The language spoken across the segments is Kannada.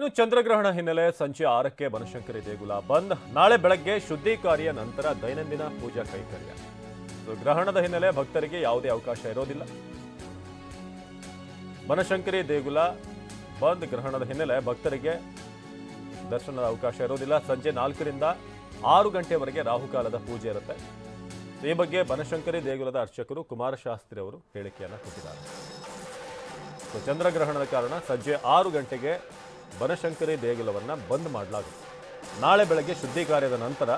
ಇನ್ನು ಚಂದ್ರಗ್ರಹಣ ಹಿನ್ನೆಲೆ ಸಂಜೆ ಆರಕ್ಕೆ ಬನಶಂಕರಿ ದೇಗುಲ ಬಂದ್. ನಾಳೆ ಬೆಳಗ್ಗೆ ಶುದ್ಧಿ ಕಾರ್ಯ ನಂತರ ದೈನಂದಿನ ಪೂಜಾ ಕೈಂಕರ್ಯ. ಗ್ರಹಣದ ಹಿನ್ನೆಲೆ ಭಕ್ತರಿಗೆ ಯಾವುದೇ ಅವಕಾಶ ಇರೋದಿಲ್ಲ. ಬನಶಂಕರಿ ದೇಗುಲ ಬಂದ್ ಗ್ರಹಣದ ಹಿನ್ನೆಲೆ ಭಕ್ತರಿಗೆ ದರ್ಶನದ ಅವಕಾಶ ಇರೋದಿಲ್ಲ. ಸಂಜೆ ನಾಲ್ಕರಿಂದ ಆರು ಗಂಟೆವರೆಗೆ ರಾಹುಕಾಲದ ಪೂಜೆ ಇರುತ್ತೆ. ಈ ಬಗ್ಗೆ ಬನಶಂಕರಿ ದೇಗುಲದ ಅರ್ಚಕರು ಕುಮಾರಶಾಸ್ತ್ರಿ ಅವರು ಹೇಳಿಕೆಯನ್ನು ಕೊಟ್ಟಿದ್ದಾರೆ. ಚಂದ್ರಗ್ರಹಣದ ಕಾರಣ ಸಂಜೆ ಆರು ಗಂಟೆಗೆ ಬನಶಂಕರಿ ದೇಗುಲವನ್ನು ಬಂದ್ ಮಾಡಲಾಗುತ್ತೆ. ನಾಳೆ ಬೆಳಗ್ಗೆ ಶುದ್ಧಿ ಕಾರ್ಯದ ನಂತರ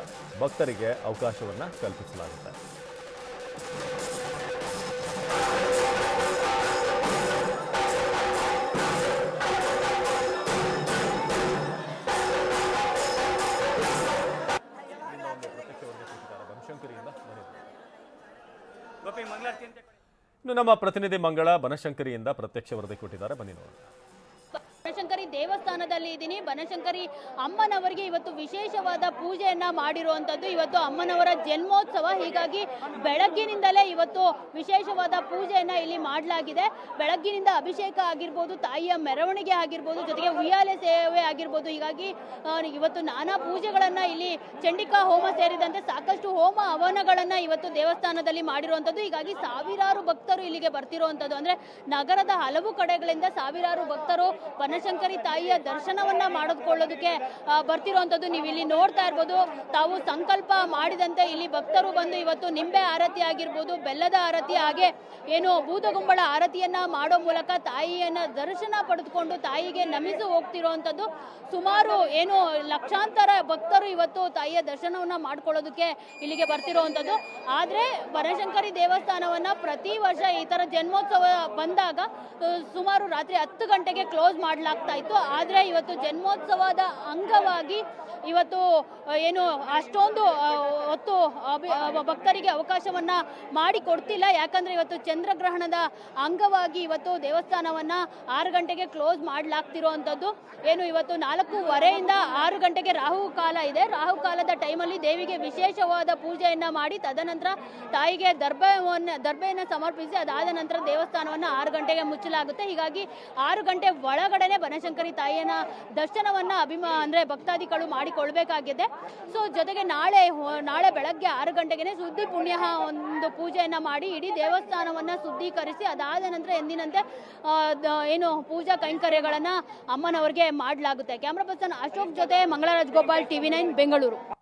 ಭಕ್ತರಿಗೆ ಅವಕಾಶವನ್ನು ಕಲ್ಪಿಸಲಾಗುತ್ತೆ. ಇನ್ನು ನಮ್ಮ ಪ್ರತಿನಿಧಿ ಮಂಗಳ ಬನಶಂಕರಿಯಿಂದ ಪ್ರತ್ಯಕ್ಷ ವರದಿ ಕೊಟ್ಟಿದ್ದಾರೆ. ಬನ್ನಿ ನೋಡೋಣ. ದೇವಸ್ಥಾನದಲ್ಲಿ ಇದ್ದೀನಿ. ಬನಶಂಕರಿ ಅಮ್ಮನವರಿಗೆ ಇವತ್ತು ವಿಶೇಷವಾದ ಪೂಜೆಯನ್ನ ಮಾಡಿರುವಂತದ್ದು ಇವತ್ತು ಅಮ್ಮನವರ ಜನ್ಮೋತ್ಸವ. ಹೀಗಾಗಿ ಬೆಳಗ್ಗಿನಿಂದಲೇ ಇವತ್ತು ವಿಶೇಷವಾದ ಪೂಜೆಯನ್ನ ಇಲ್ಲಿ ಮಾಡಲಾಗಿದೆ. ಬೆಳಗ್ಗಿನಿಂದ ಅಭಿಷೇಕ ಆಗಿರ್ಬೋದು, ತಾಯಿಯ ಮೆರವಣಿಗೆ ಆಗಿರ್ಬೋದು, ಜೊತೆಗೆ ಉಯ್ಯಾಲೆ ಸೇವೆ ಆಗಿರ್ಬೋದು. ಹೀಗಾಗಿ ಇವತ್ತು ನಾನಾ ಪೂಜೆಗಳನ್ನ ಇಲ್ಲಿ ಚಂಡಿಕಾ ಹೋಮ ಸೇರಿದಂತೆ ಸಾಕಷ್ಟು ಹೋಮ ಹವನಗಳನ್ನ ಇವತ್ತು ದೇವಸ್ಥಾನದಲ್ಲಿ ಮಾಡಿರುವಂತದ್ದು. ಹೀಗಾಗಿ ಸಾವಿರಾರು ಭಕ್ತರು ಇಲ್ಲಿಗೆ ಬರ್ತಿರುವಂತದ್ದು. ಅಂದ್ರೆ ನಗರದ ಹಲವು ಕಡೆಗಳಿಂದ ಸಾವಿರಾರು ಭಕ್ತರು ಬನಶಂಕರಿ ತಾಯಿಯ ದರ್ಶನವನ್ನ ಮಾಡಿಕೊಳ್ಳೋದಕ್ಕೆ ಬರ್ತಿರುವಂಥದ್ದು ನೀವು ಇಲ್ಲಿ ನೋಡ್ತಾ ಇರ್ಬೋದು. ತಾವು ಸಂಕಲ್ಪ ಮಾಡಿದಂತೆ ಇಲ್ಲಿ ಭಕ್ತರು ಬಂದು ಇವತ್ತು ನಿಂಬೆ ಆರತಿ ಆಗಿರ್ಬೋದು, ಬೆಲ್ಲದ ಆರತಿ, ಹಾಗೆ ಏನು ಭೂತಗುಂಬಳ ಆರತಿಯನ್ನ ಮಾಡೋ ಮೂಲಕ ತಾಯಿಯನ್ನ ದರ್ಶನ ಪಡೆದುಕೊಂಡು ತಾಯಿಗೆ ನಮಿಸು ಹೋಗ್ತಿರುವಂತದ್ದು ಸುಮಾರು ಏನು ಲಕ್ಷಾಂತರ ಭಕ್ತರು ಇವತ್ತು ತಾಯಿಯ ದರ್ಶನವನ್ನ ಮಾಡ್ಕೊಳ್ಳೋದಕ್ಕೆ ಇಲ್ಲಿಗೆ ಬರ್ತಿರುವಂತದ್ದು ಆದ್ರೆ ಬನಶಂಕರಿ ದೇವಸ್ಥಾನವನ್ನ ಪ್ರತಿ ವರ್ಷ ಈ ತರ ಜನ್ಮೋತ್ಸವ ಬಂದಾಗ ಸುಮಾರು ರಾತ್ರಿ ಹತ್ತು ಗಂಟೆಗೆ ಕ್ಲೋಸ್ ಮಾಡಲಾಗ್ತಾ ಆದ್ರೆ ಇವತ್ತು ಜನ್ಮೋತ್ಸವದ ಅಂಗವಾಗಿ ಇವತ್ತು ಏನು, ಅಷ್ಟೊಂದು ಹೊತ್ತು ಭಕ್ತರಿಗೆ ಅವಕಾಶವನ್ನ ಮಾಡಿ ಕೊಡ್ತಿಲ್ಲ ಯಾಕಂದ್ರೆ ಇವತ್ತು ಚಂದ್ರಗ್ರಹಣದ ಅಂಗವಾಗಿ ಇವತ್ತು ದೇವಸ್ಥಾನವನ್ನ ಆರು ಗಂಟೆಗೆ ಕ್ಲೋಸ್ ಮಾಡಲಾಗ್ತಿರುವಂಥದ್ದು ಏನು, ಇವತ್ತು ನಾಲ್ಕೂವರೆಯಿಂದ ಆರು ಗಂಟೆಗೆ ರಾಹು ಕಾಲ ಇದೆ. ರಾಹು ಕಾಲದ ಟೈಮಲ್ಲಿ ದೇವಿಗೆ ವಿಶೇಷವಾದ ಪೂಜೆಯನ್ನು ಮಾಡಿ, ತದನಂತರ ತಾಯಿಗೆ ದರ್ಭವನ್ನು ದರ್ಭೆಯನ್ನು ಸಮರ್ಪಿಸಿ ಅದಾದ ನಂತರ ದೇವಸ್ಥಾನವನ್ನು ಆರು ಗಂಟೆಗೆ ಮುಚ್ಚಲಾಗುತ್ತೆ. ಹೀಗಾಗಿ ಆರು ಗಂಟೆ ಒಳಗಡೆನೆ ಬನಶಂಕರಿ ತಾಯಿಯನ್ನ ದರ್ಶನವನ್ನ ಅಭಿಮಾ ಅಂದ್ರೆ ಭಕ್ತಾದಿಗಳು ಮಾಡಿಕೊಳ್ಬೇಕಾಗಿದೆ. ಸೊ ಜೊತೆಗೆ ನಾಳೆ ನಾಳೆ ಬೆಳಗ್ಗೆ ಆರು ಗಂಟೆಗೆ ಸುದ್ದಿ ಪುಣ್ಯ ಒಂದು ಪೂಜೆಯನ್ನ ಮಾಡಿ ಇಡೀ ದೇವಸ್ಥಾನವನ್ನ ಶುದ್ಧೀಕರಿಸಿ ಅದಾದ ನಂತರ ಎಂದಿನಂತೆ ಏನು ಪೂಜಾ ಕೈಂಕರ್ಯಗಳನ್ನ ಅಮ್ಮನವರಿಗೆ ಮಾಡಲಾಗುತ್ತೆ. ಕ್ಯಾಮ್ರಾ ಪರ್ಸನ್ ಅಶೋಕ್ ಜೊತೆ ಮಂಗಳರಾಜ್ ಗೋಪಾಲ್, ಟಿವಿ ನೈನ್, ಬೆಂಗಳೂರು.